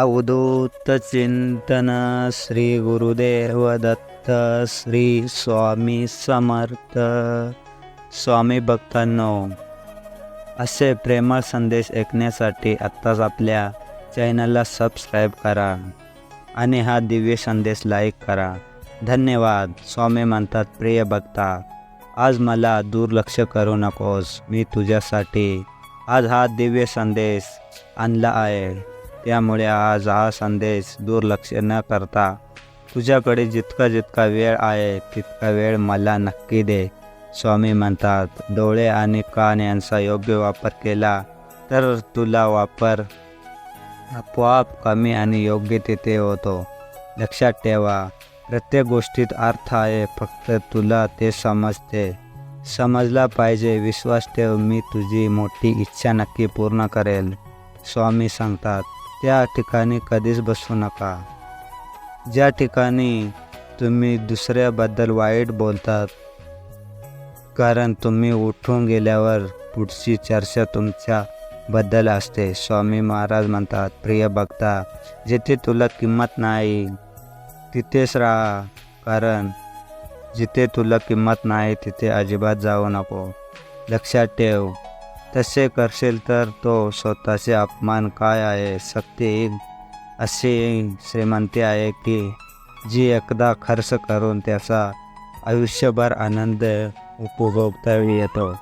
अवधूत चिंतन श्री गुरुदेव दत्त श्री स्वामी समर्थ। स्वामी भक्तांनो असे प्रेमळ संदेश ऐकण्यासाठी आत्ताच आपल्या चॅनलला सबस्क्राईब करा आणि हा दिव्य संदेश लाईक करा. धन्यवाद. स्वामी म्हणतात प्रिय भक्ता आज मला दुर्लक्ष करू नकोस. मी तुझ्यासाठी आज हा दिव्य संदेश आणला आहे. त्यामुळे आज हा संदेश दुर्लक्ष न करता तुझ्याकडे जितका जितका वेळ आहे तितका वेळ मला नक्की दे. स्वामी म्हणतात डोळे आणि कान यांचा योग्य वापर केला तर तुला वापर आपोआप कमी आणि योग्य तिथे होतो. लक्षात ठेवा प्रत्येक गोष्टीत अर्थ आहे फक्त तुला ते समजते. समजला पाहिजे विश्वास ठेव मी तुझी मोठी इच्छा नक्की पूर्ण करेल. स्वामी सांगतात त्या ठिकाणी कधीच बसू नका. ज्या ठिकाणी तुम्ही दुसऱ्याबद्दल वाईट बोलतात कारण तुम्ही उठून गेल्यावर पुढची चर्चा तुमच्याबद्दल असते. स्वामी महाराज म्हणतात प्रिय भक्ता जिथे तुला किंमत नाही तिथेच राहा कारण जिथे तुला किंमत नाही तिथे अजिबात जाऊ नको. लक्षात ठेव तसे करशील तर तो स्वतःचे अपमान काय आहे सत्य अशी श्रीमंती आहे की जी एकदा खर्च करून त्याचा आयुष्यभर आनंद उपभोगता येतो.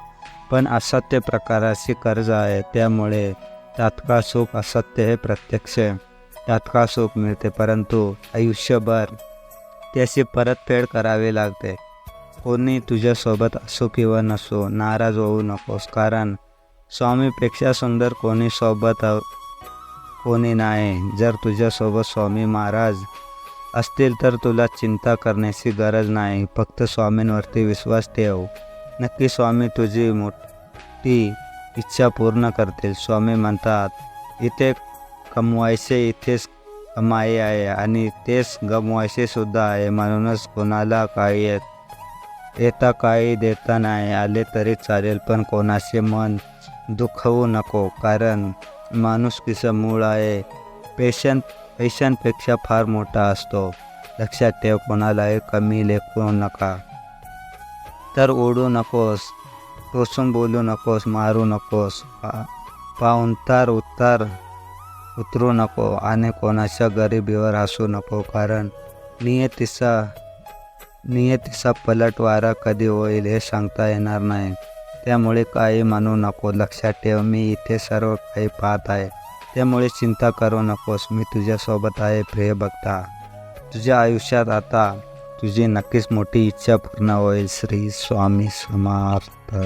पण असत्य प्रकाराची कर्ज आहे त्यामुळे तात्काळ सुख असत्य हे प्रत्यक्ष. तात्काळ सुख मिळते परंतु आयुष्यभर त्याची परतफेड करावी लागते. कोणी तुझ्यासोबत असो किंवा नसो नाराज होऊ नकोस कारण स्वामीपेक्षा सुंदर कोणी सोबत कोणी नाही. जर तुझ्यासोबत स्वामी महाराज असतील तर तुला चिंता करण्याची गरज नाही. फक्त स्वामींवरती विश्वास ठेव. नक्की स्वामी तुझी मोठी इच्छा पूर्ण करतील. स्वामी म्हणतात इथे कमवायचे इथेच कमाई आहे आणि तेच गमवायचे सुद्धा आहे. म्हणूनच कोणाला काही येत येता काही देता नाही. आले तरी चालेल पण कोणाचे मन दुखवू नको कारण माणूस मूळ आहे. पेशंट पैशांपेक्षा फार मोठा असतो. लक्षात ठेव कोणालाही कमी लेखू नका. तर ओढू नकोस टोसून बोलू नकोस मारू नकोस पा पाऊंतार उतार उतरू नको आणि कोणाच्या गरिबीवर हसू नको कारण नियतीचा नियतीचा पलटवारा कधी होईल हे सांगता येणार नाही. त्यामुळे काही मानू नको. लक्षात ठेव मी इथे सर्व काही पाहत आहे. त्यामुळे चिंता करू नकोस. मी तुझ्यासोबत आहे. प्रिय बघता. तुझ्या आयुष्यात आता तुझी नक्कीच मोठी इच्छा पूर्ण होईल. श्री स्वामी समर्थ.